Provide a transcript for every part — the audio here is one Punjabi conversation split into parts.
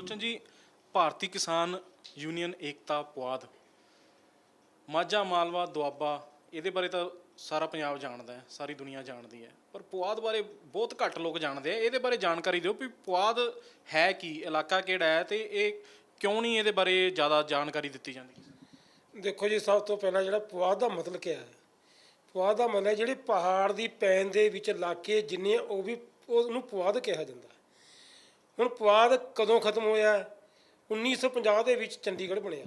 ਲੋਚਨ ਜੀ, ਭਾਰਤੀ ਕਿਸਾਨ ਯੂਨੀਅਨ ਏਕਤਾ ਪੁਆਧ। ਮਾਝਾ, ਮਾਲਵਾ, ਦੁਆਬਾ, ਇਹਦੇ ਬਾਰੇ ਤਾਂ ਸਾਰਾ ਪੰਜਾਬ ਜਾਣਦਾ ਹੈ, ਸਾਰੀ ਦੁਨੀਆ ਜਾਣਦੀ ਹੈ। ਪਰ ਪੁਆਧ ਬਾਰੇ ਬਹੁਤ ਘੱਟ ਲੋਕ ਜਾਣਦੇ ਆ। ਇਹਦੇ ਬਾਰੇ ਜਾਣਕਾਰੀ ਦਿਓ ਵੀ ਪੁਆਧ ਹੈ ਕੀ, ਇਲਾਕਾ ਕਿਹੜਾ ਹੈ ਤੇ ਇਹ ਕਿਉਂ ਨਹੀਂ ਇਹਦੇ ਬਾਰੇ ਜ਼ਿਆਦਾ ਜਾਣਕਾਰੀ ਦਿੱਤੀ ਜਾਂਦੀ? ਦੇਖੋ ਜੀ, ਸਭ ਤੋਂ ਪਹਿਲਾਂ ਜਿਹੜਾ ਪੁਆਧ ਦਾ ਮਤਲਬ ਕੀ ਹੈ? ਪੁਆਧ ਦਾ ਮਤਲਬ ਹੈ ਜਿਹੜੇ ਪਹਾੜ ਦੀ ਪੈਣ ਦੇ ਵਿੱਚ ਇਲਾਕੇ ਜਿੰਨੇ ਉਹ ਵੀ ਉਹਨੂੰ ਪੁਆਧ ਕਿਹਾ ਜਾਂਦਾ ਹੈ। ਹੁਣ ਪੁਆਧ ਕਦੋਂ ਖਤਮ ਹੋਇਆ 1950 ਦੇ ਵਿੱਚ ਚੰਡੀਗੜ੍ਹ ਬਣਿਆ।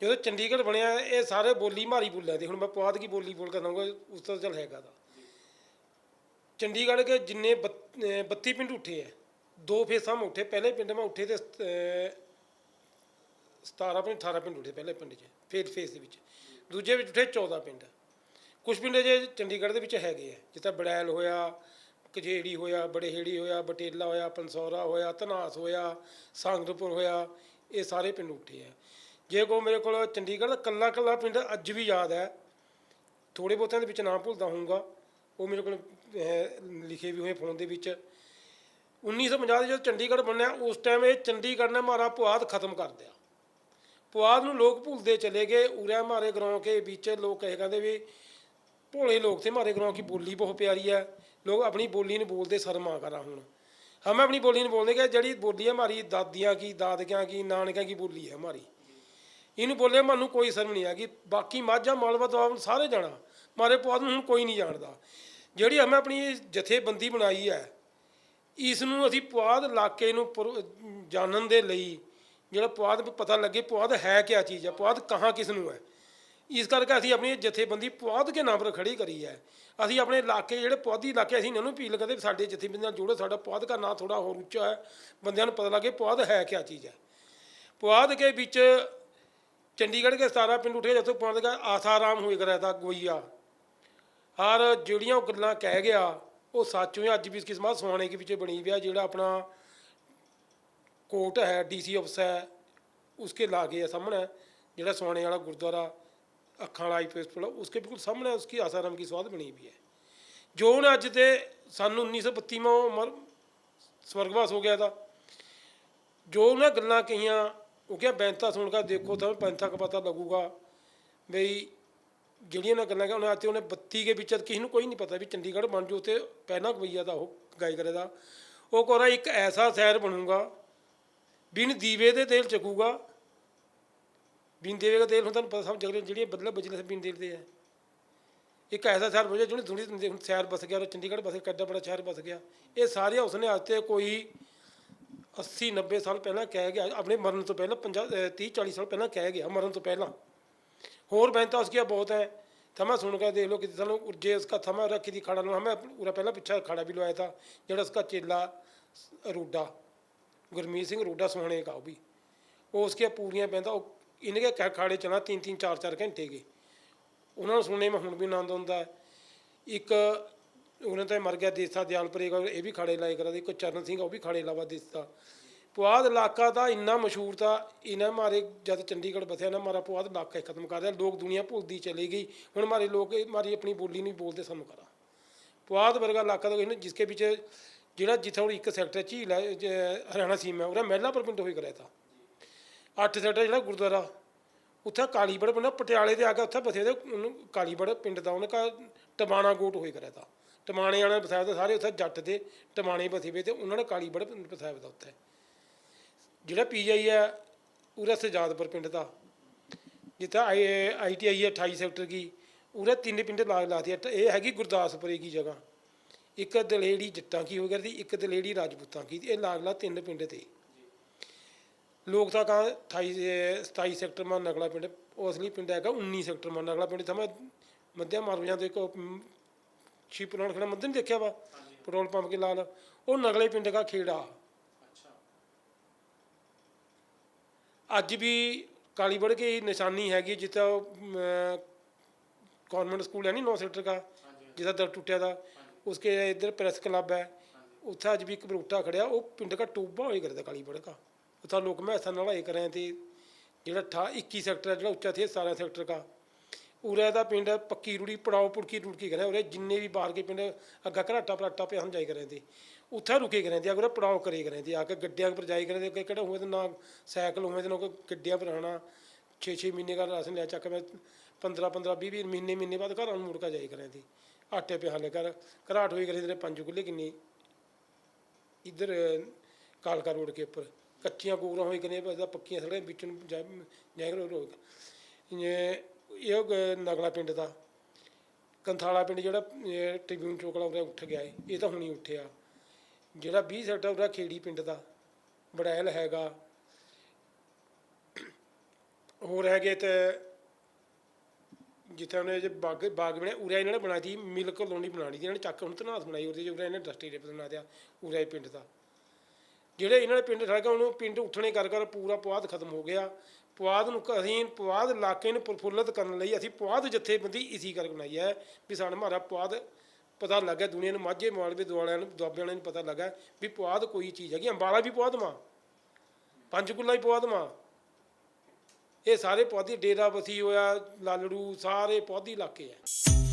ਜਦੋਂ ਚੰਡੀਗੜ੍ਹ ਬਣਿਆ ਇਹ ਸਾਰੇ ਬੋਲੀ ਮਾਰੀ ਬੋਲਿਆ ਤੇ ਹੁਣ ਮੈਂ ਪੁਆਧ ਕੀ ਬੋਲੀ ਬੋਲ ਕੇ ਦਊਂਗਾ ਉਸ ਤੋਂ ਚੱਲ ਹੈਗਾ ਦਾ ਚੰਡੀਗੜ੍ਹ ਕੇ ਜਿੰਨੇ 32 ਪਿੰਡ ਉੱਠੇ ਹੈ ਦੋ ਫੇਸਾਂ ਮੈਂ ਉੱਠੇ। ਪਹਿਲੇ ਪਿੰਡ ਮੈਂ ਉੱਠੇ ਤੇ ਅਹ, 17 ਪਿੰਡ 18 ਪਿੰਡ ਉੱਠੇ ਪਹਿਲੇ ਪਿੰਡ 'ਚ ਫੇਰ ਫੇਸ ਦੇ ਵਿੱਚ। ਦੂਜੇ ਵਿੱਚ ਉੱਠੇ 14 ਪਿੰਡ। ਕੁਝ ਪਿੰਡ ਜੇ ਚੰਡੀਗੜ੍ਹ ਦੇ ਵਿੱਚ ਹੈਗੇ ਆ ਜਿੱਦਾਂ ਬੜੈਲ ਹੋਇਆ ਕਜੇੜੀ ਹੋਇਆ, ਬੜੇਹੇੜੀ ਹੋਇਆ, ਬਟੇਲਾ ਹੋਇਆ, ਪੰਸੌਰਾ ਹੋਇਆ, ਧਨਾਸ ਹੋਇਆ ਸੰਗਰਪੁਰ ਹੋਇਆ, ਇਹ ਸਾਰੇ ਪਿੰਡ ਉੱਠੇ ਆ। ਜੇ ਕੋ ਮੇਰੇ ਕੋਲ ਚੰਡੀਗੜ੍ਹ ਦਾ ਕੱਲਾ ਕੱਲਾ ਪਿੰਡ ਅੱਜ ਵੀ ਯਾਦ ਹੈ। ਥੋੜੇ ਬਹੁਤਿਆਂ ਦੇ ਵਿੱਚ ਨਾਮ ਭੁੱਲਦਾ ਹੋਊਗਾ। ਉਹ ਮੇਰੇ ਕੋਲ ਲਿਖੇ ਵੀ ਹੋਏ ਫੋਨ ਦੇ ਵਿੱਚ। 1950 ਦੇ ਜਦੋਂ ਚੰਡੀਗੜ੍ਹ ਬਣਿਆ, ਉਸ ਟਾਈਮ ਇਹ ਚੰਡੀਗੜ੍ਹ ਨੇ ਮਾਰਾ ਪੁਆਧ ਖਤਮ ਕਰ ਦਿਆ। ਪੁਆਧ ਨੂੰ ਲੋਕ ਭੁੱਲਦੇ ਚਲੇ ਗਏ, ਉਰੇ ਮਾਰੇ ਗਰਾਉਂ ਕੇ ਵਿੱਚ ਲੋਕ ਇਹ ਕਹਿੰਦੇ ਵੀ ਭੋਲੇ ਲੋਕ ਥੇ ਮਾਰੇ ਗਰਾਉਂ ਕੀ ਬੋਲੀ ਬਹੁਤ ਪਿਆਰੀ ਹੈ। ਲੋਕ ਆਪਣੀ ਬੋਲੀ ਨੂੰ ਬੋਲਦੇ ਸ਼ਰਮਾ ਕਰਾਂ ਹੁਣ। ਹਮ ਆਪਣੀ ਬੋਲੀ ਨੂੰ ਬੋਲਦੇ ਕਿ ਜਿਹੜੀ ਬੋਲੀ ਹੈ ਮਾਰੀ, ਦਾਦੀਆਂ ਕੀ, ਦਾਦਕਿਆਂ ਕੀ, ਨਾਨਕਿਆਂ ਕੀ ਬੋਲੀ ਹੈ ਹਮਾਰੀ ਇਹਨੂੰ ਬੋਲੇ ਮੈਨੂੰ ਕੋਈ ਸ਼ਰਮ ਨਹੀਂ ਆਗੀ ਬਾਕੀ ਮਾਝਾ, ਮਾਲਵਾ ਤੋਂ ਸਾਰੇ ਜਾਣਾ। ਮਾਰੇ ਪੁਆਧ ਨੂੰ ਹੁਣ ਕੋਈ ਨਹੀਂ ਜਾਣਦਾ। ਜਿਹੜੀ ਹਮੇ ਆਪਣੀ ਜਥੇਬੰਦੀ ਬਣਾਈ ਹੈ ਇਸ ਨੂੰ ਅਸੀਂ ਪੁਆਧ ਇਲਾਕੇ ਨੂੰ ਪੁਰ- ਜਾਣਨ ਦੇ ਲਈ ਜਿਹੜਾ ਪੁਆਧ ਪਤਾ ਲੱਗੇ, ਪੁਆਧ ਹੈ ਕਿਆ ਚੀਜ਼ ਹੈ, ਪੁਆਧ ਕਹਾਂ ਕਿਸ ਨੂੰ ਹੈ। ਇਸ ਕਰਕੇ ਅਸੀਂ ਆਪਣੀ ਜਥੇਬੰਦੀ ਪੁਆਧ ਕੇ ਨਾਮ ਪਰ ਖੜੀ ਕਰੀ ਹੈ। ਅਸੀਂ ਆਪਣੇ ਇਲਾਕੇ, ਜਿਹੜੇ ਪੁਆਧੀ ਇਲਾਕੇ, ਅਸੀਂ ਇਹਨਾਂ ਨੂੰ ਅਪੀਲ ਕਰਦੇ ਵੀ ਸਾਡੇ ਜਥੇਬੰਦੀ ਨਾਲ ਜੋੜੋ, ਸਾਡਾ ਪੁਆਧ ਦਾ ਨਾਂ ਥੋੜਾ ਹੋਰ ਉੱਚਾ ਹੈ। ਬੰਦਿਆਂ ਨੂੰ ਪਤਾ ਲੱਗੇ ਪੁਆਧ ਹੈ ਕਿਆ ਚੀਜ਼ ਹੈ। ਪੁਆਧ ਕੇ ਵਿੱਚ ਚੰਡੀਗੜ੍ਹ ਕੇ 17 ਪਿੰਡ ਉੱਠੇ, ਜਿੱਥੋਂ ਪੁਆਧ ਦਾ ਆਸਾਰਾਮ ਹੋਏ ਕਰਿਆ ਤਾ ਗੋਈਆ। ਹਰ ਜਿਹੜੀਆਂ ਉਹ ਗੱਲਾਂ ਕਹਿ ਗਿਆ, ਉਹ ਸੱਚ ਹੋਏ ਅੱਜ ਵੀ ਇਸ ਕਿਸਮਤ ਸੋਹਾਣੇ ਦੇ ਵਿੱਚ ਬਣੀ ਹੋਈ ਜਿਹੜਾ ਆਪਣਾ ਕੋਰਟ ਹੈ, ਡੀਸੀ ਆਫਿਸ ਹੈ, ਉਸਕੇ ਲਾਗੇ ਹੈ ਸਾਹਮਣੇ, ਜਿਹੜਾ ਸੋਹਾਣੇ ਵਾਲਾ ਗੁਰਦੁਆਰਾ। ਅੱਖਾਂ ਵਾਲਾ ਆਈਪੀਐਸ ਪੁਲ ਉਸਕੇ ਬਿਲਕੁਲ ਸਾਹਮਣੇ ਉਸकी ਆਸਾਰਾਮ की ਸਵਾਦ ਬਣੀ ਹੋਈ ਹੈ। ਜੋ ਉਹਨੇ ਅੱਜ ਤੇ ਸਾਨੂੰ 1932 ਮਾ ਮਰ, ਸਵਰਗਵਾਸ ਹੋ ਗਿਆ ਤਾਂ ਜੋ ਉਹਨਾਂ ਗੱਲਾਂ ਕਹੀਆਂ, ਉਹ ਕਿਹਾ, ਬੈਂਤਾ ਸੁਣ ਕੇ ਦੇਖੋ ਤਾਂ ਬੈਂਤਾ ਦਾ ਪਤਾ ਲੱਗੂਗਾ ਬਈ ਜਿਹੜੀਆਂ ਨਾ ਗੱਲਾਂ ਕਹੀਆਂ, ਉਹਨੇ ਅੱਜ ਉਹਨੇ 32 ਦੇ ਵਿੱਚ ਕਿਸੇ ਨੂੰ ਕੋਈ ਨਹੀਂ ਪਤਾ ਵੀ ਚੰਡੀਗੜ੍ਹ ਬਣ ਜੂ ਤੇ ਪਹਿਲਾਂ ਕਵਈਆ ਦਾ ਉਹ ਗਾਇ ਕਰੇ ਦਾ। ਉਹ ਕੋਰਾ ਇੱਕ ਐਸਾ ਸ਼ਹਿਰ ਬਣੂਗਾ, ਬਿਨ ਦੀਵੇ ਦੇ ਤੇਲ ਚੱਕੂਗਾ ਬੀਨਦੇਵੇ ਦਾ ਤੇਲ ਹੁਣ ਤੁਹਾਨੂੰ ਪਤਾ ਸਭ ਜਗਲੇ ਜਿਹੜੀ ਬਦਲਾ ਬਿਜਨਸ ਬੀਨਦੇਵ ਦੇ ਹੈ ਇੱਕ ਐਸਾ ਸ਼ਹਿਰ ਬੋਝੇ ਜਿਹੜੀ ਦੁਨੀ ਦਿੰਦੇ ਹੁਣ ਸ਼ਹਿਰ ਬਸ ਗਿਆ ਔਰ ਚੰਡੀਗੜ੍ਹ ਬਸ ਕੱਡਾ ਬੜਾ ਸ਼ਹਿਰ ਬਸ ਗਿਆ। ਇਹ ਸਾਰੇ ਉਸਨੇ ਅੱਜ ਤੇ ਕੋਈ 80 90 ਸਾਲ ਪਹਿਲਾਂ ਕਹਿ ਗਿਆ, ਆਪਣੇ ਮਰਨ ਤੋਂ ਪਹਿਲਾਂ 50 30 40 ਸਾਲ ਪਹਿਲਾਂ ਕਹਿ ਗਿਆ, ਮਰਨ ਤੋਂ ਪਹਿਲਾਂ। ਹੋਰ ਬੈਂਤਾ ਉਸ ਕੀ ਬਹੁਤ ਹੈ। थमा ਸੁਣ ਕੇ ਦੇਖ लो ਕਿਤੇ ਸਾਨੂੰ जे उसका थमा ਰੱਖੀ ਦੀ खाड़ा ਨੂੰ हमें पूरा ਪਹਿਲਾਂ ਪਿੱਛਾ खाड़ा ਵੀ ਲਵਾਇਆ था ਜਿਹੜਾ उसका ਚੇਲਾ ਰੋਡਾ, ਗੁਰਮੀਤ ਸਿੰਘ ਰੋਡਾ ਸੋਹਣੇ ਕਾ ਉਹ ਵੀ। भी वो ਪੂਰੀਆਂ पूरियां ਉਹ ਉਹ ਇਨਕੇ ਖ- ਖਾੜੇ ਚਲਾ ਤਿੰਨ ਤਿੰਨ ਚਾਰ ਚਾਰ ਘੰਟੇ ਗਏ। ਉਹਨਾਂ ਨੂੰ ਸੁਣਨੇ ਮੈਂ ਹੁਣ ਵੀ ਆਨੰਦ ਆਉਂਦਾ ਇੱਕ ਉਹਨਾਂ ਤਾਂ ਮਰ ਗਿਆ ਦੇਸਾ ਦਿਆਲਪੁਰੇ ਦਾ ਇਹ ਵੀ ਖਾੜੇ ਲਾਏ ਕਰਾ ਇੱਕ ਚਰਨ ਸਿੰਘ ਉਹ ਵੀ ਖਾੜੇ ਲਾਵਾ ਦੇਸਾ। ਪੁਆਧ ਇਲਾਕਾ ਦਾ ਇੰਨਾ ਮਸ਼ਹੂਰ ਤਾਂ ਇਹਨਾਂ ਮਾਰੇ, ਜਦ ਚੰਡੀਗੜ੍ਹ ਬਸਿਆ ਨਾ, ਮਾਰਾ ਪੁਆਧ ਇਲਾਕਾ ਖਤਮ ਕਰ ਦਿਆ। ਲੋਕ ਦੁਨੀਆ ਭੁੱਲਦੀ ਚਲੀ ਗਈ। ਹੁਣ ਮਾਰੇ ਲੋਕ ਇਹ ਮਾਰੀ ਆਪਣੀ ਬੋਲੀ ਨਹੀਂ ਬੋਲਦੇ ਸਾਨੂੰ ਕਰਾ ਪੁਆਧ ਵਰਗਾ ਇਲਾਕਾ ਦਾ ਇਹਨਾਂ ਜਿਸਕੇ ਵਿੱਚ ਜਿਹੜਾ ਜਿੱਥੇ ਹੁਣ ਇੱਕ ਸੈਕਟਰ ਝੀਲ ਹੈ ਹਰਿਆਣਾ ਸੀਮਾ, ਉਹਦਾ ਮਹਿਲਾਪੁਰ ਪਿੰਡ ਹੋਈ ਕਰਿਆ ਤਾ। ਅੱਠ ਸੈਕਟਰ ਜਿਹੜਾ ਗੁਰਦੁਆਰਾ। ਉੱਥੇ ਕਾਲੀਬੜ ਪਿੰਡ ਪਟਿਆਲੇ ਦੇ ਆ ਕੇ ਉੱਥੇ ਬਸੇ ਦੇ ਉਹਨੂੰ ਕਾਲੀਬੜ ਪਿੰਡ ਦਾ, ਉਹਨੇ ਕਾ ਟਮਾਣਾ ਗੋਟ ਹੋਈ ਕਰਿਆ ਤਾ। ਟਮਾਣੇ ਵਾਲੇ ਬਸਾਇਆ ਤਾਂ, ਸਾਰੇ ਉੱਥੇ ਜੱਟ ਦੇ ਟਮਾਣੇ ਬਸੇ ਵੇ ਤੇ ਉਹਨਾਂ ਨੇ ਕਾਲੀਬੜ ਪਿੰਡ ਬਸਾਇਆ ਤਾ ਉੱਥੇ। ਜਿਹੜਾ ਪੀਆਈ ਹੈ ਉਹਦਾ ਸਜਾਦਪੁਰ ਪਿੰਡ ਦਾ। ਜਿੱਥੇ ਆਈ ਆਈਟੀਆਈ ਹੈ 28 ਸੈਕਟਰ ਕੀ, ਉਰੇ ਤਿੰਨ ਪਿੰਡ ਲਾਗ ਲਾਤੀ ਇਹ ਹੈਗੀ ਗੁਰਦਾਸਪੁਰ ਕੀ ਜਗ੍ਹਾ। ਇੱਕ ਦਲੇੜੀ ਜੱਟਾਂ ਕੀ ਹੋ ਕਰਦੀ ਇੱਕ ਦਲੇੜੀ ਰਾਜਪੂਤਾਂ ਕੀ, ਇਹ ਲਾਗਲਾ ਤਿੰਨ ਪਿੰਡ ਤੇ। ਲੋਕ ਤਾਂ ਕਹਾਂ 28 27 ਸੈਕਟਰ ਮਾਨ ਨਗਲਾ ਪਿੰਡ ਉਹ ਅਸਲੀ ਪਿੰਡ ਹੈਗਾ 19 ਸੈਕਟਰ ਮਾਨ ਨਗਲਾ ਪਿੰਡ। ਸਮਾਂ ਮੱਧਿਆ ਮਾਰਵਿਆਂ ਤੋਂ ਇੱਕ ਛੀਪ ਨਾਲ ਖੜਾ ਮੱਧਮ ਦੇਖਿਆ ਵਾ? ਪੈਟਰੋਲ ਪੰਪ ਕੇ ਲਾਲ। ਉਹ ਨਗਲੇ ਪਿੰਡ ਦਾ ਖੇੜਾ। ਅੱਜ ਵੀ ਕਾਲੀ ਬੜ ਕੇ ਨਿਸ਼ਾਨੀ ਹੈਗੀ ਜਿੱਥੇ ਗਵਰਨਮੈਂਟ ਸਕੂਲ ਹੈ ਨਹੀਂ 9 ਸੈਕਟਰ ਦਾ ਜਿਹਦਾ ਦਰ ਟੁੱਟਿਆ ਦਾ। ਉਸਕੇ ਇੱਧਰ ਪ੍ਰੈਸ ਕਲੱਬ ਹੈ। ਉੱਥੇ ਅੱਜ ਵੀ ਇੱਕ ਬਰੂਟਾ ਖੜਿਆ ਉਹ ਪਿੰਡ ਦਾ ਟੋਬਾ ਹੋਏ ਕਰਦਾ ਕਾਲੀ ਬੜ ਦਾ। ਉੱਥੇ ਲੋਕ ਮੈਸਾਂ ਨਾਲ ਆਏ ਕਰੇ ਤੇ ਜਿਹੜਾ 18 21 ਸੈਕਟਰ ਹੈ, ਜਿਹੜਾ ਉੱਚਾ ਥੇ 17 ਸੈਕਟਰ ਦਾ। ਉਰੇ ਦਾ ਪਿੰਡ ਪੱਕੀ ਰੂੜੀ, ਪੜਾਓ, ਪੁੜਕੀ ਰੁੜਕੀ ਕਰੇ ਉਰੇ ਜਿੰਨੇ ਵੀ ਬਾਹਰ ਕੇ ਪਿੰਡ ਅੱਗਾ ਘਰਾਟਾ ਪਰਾਟਾ ਪਿਆ ਹਮ ਜਾਈ ਕਰੇ ਤੇ। ਉੱਥੇ ਰੁਕੇ ਕਰੇ ਤੇ ਅਗਰ ਪੜਾਓ ਕਰੇ ਕਰੇ ਤੇ, ਆ ਕੇ ਗੱਡਿਆਂ ਪਰ ਜਾਈ ਕਰੇ ਤੇ, ਕਿਹੜਾ ਹੋਵੇ ਤੇ ਨਾ ਸਾਈਕਲ ਹੋਵੇ ਤੇ ਨਾ ਕੋਈ ਗੱਡਿਆਂ ਪਰ ਆਣਾ 6-6 ਮਹੀਨੇ ਦਾ ਰਾਸ਼ਨ ਲਿਆ ਚੱਕ ਮੈਂ 15-15 20-20 ਮਹੀਨੇ ਮਹੀਨੇ ਬਾਅਦ ਘਰਾਂ ਨੂੰ ਮੁੜ ਕੇ ਜਾਈ ਕਰੇ ਤੇ। ਆਟੇ ਪਿਆ ਲੈ ਕਰ ਘਰਾਟ ਹੋਈ ਕਰੇ ਤੇ ਪੰਜ ਗੁੱਲੇ ਕਿੰਨੀ। ਇੱਧਰ ਕਾਲਕਾ ਰੋਡ ਕੇ ਉੱਪਰ। ਕੱਚੀਆਂ ਕੋਗਰਾਂ ਹੋਈ ਕਨੇ ਬਸ ਪੱਕੀਆਂ ਸੜਕਾਂ ਵਿੱਚ ਨੂੰ ਜਾ ਜਾ ਇਹ ਇਹ ਗ- ਨਗਲਾ ਪਿੰਡ ਦਾ। ਕੰਥਾਲਾ ਪਿੰਡ ਜਿਹੜਾ, ਇਹ ਟ੍ਰਿਬਿਊਨ ਚੋਕਲਾ ਉਹਦਾ ਉੱਠ ਗਿਆ ਏ, ਇਹ ਤਾਂ ਹੁਣੀ ਉੱਠਿਆ। ਜਿਹੜਾ 20 ਸੈਕਟਰ ਉਹਦਾ ਖੇੜੀ ਪਿੰਡ ਦਾ। ਬੜੈਲ ਹੈਗਾ। ਹੋਰ ਹੈਗੇ ਤੇ ਜਿੱਥੇ ਉਹਨੇ ਜੇ ਬਾਗ ਬਾਗ ਬਣਿਆ, ਉਰੇ ਇਹਨਾਂ ਨੇ ਬਣਾਈ ਦੀ ਮਿਲਕ ਕਲੋਨੀ ਬਣਾਣੀ ਦੀ ਇਹਨਾਂ ਨੇ ਚੱਕ ਹੁਣ ਤਨਾਸ ਬਣਾਈ ਉਹਦੇ ਚ ਉਰੇ ਇਹਨੇ ਇੰਡਸਟਰੀ ਦੇ ਬਣਾ ਦਿਆ ਉਰੇ ਪਿੰਡ ਦਾ। ਜਿਹੜੇ ਇਹਨਾਂ ਨੇ ਪਿੰਡ ਠੜਕਾ ਉਹਨੂੰ ਪਿੰਡ ਉੱਠਣੇ ਕਰ ਕਰ ਪੂਰਾ ਪੁਆਧ ਖਤਮ ਹੋ ਗਿਆ। ਪੁਆਧ ਨੂੰ ਅਸੀਂ ਪੁਆਧ ਇਲਾਕੇ ਨੂੰ ਪ੍ਰਫੁੱਲਤ ਕਰਨ ਲਈ ਅਸੀਂ ਪੁਆਧ ਜਥੇਬੰਦੀ ਇਸੀ ਕਰਕੇ ਬਣਾਈ ਹੈ ਵੀ ਸਾਡਾ ਮਾਰਾ ਪੁਆਧ ਪਤਾ ਲੱਗਾ ਦੁਨੀਆ ਨੂੰ ਮਾਝੇ ਮਾਲਵੇ ਦੁਆਲਿਆਂ ਨੂੰ ਦੁਆਬੇ ਵਾਲਿਆਂ ਨੂੰ ਪਤਾ ਲੱਗਾ ਵੀ ਪੁਆਧ ਕੋਈ ਚੀਜ਼ ਹੈਗੀ। ਅੰਬਾਲਾ ਵੀ ਪੁਆਧ ਮਾਂ ਪੰਚਕੁਲਾ ਵੀ ਪੁਆਧ ਮਾਂ ਇਹ ਸਾਰੇ ਪੌਦੀ ਡੇਰਾ ਬਸੀ ਹੋਇਆ, ਲਾਲੜੂ, ਸਾਰੇ ਪੌਦੀ ਇਲਾਕੇ ਆ।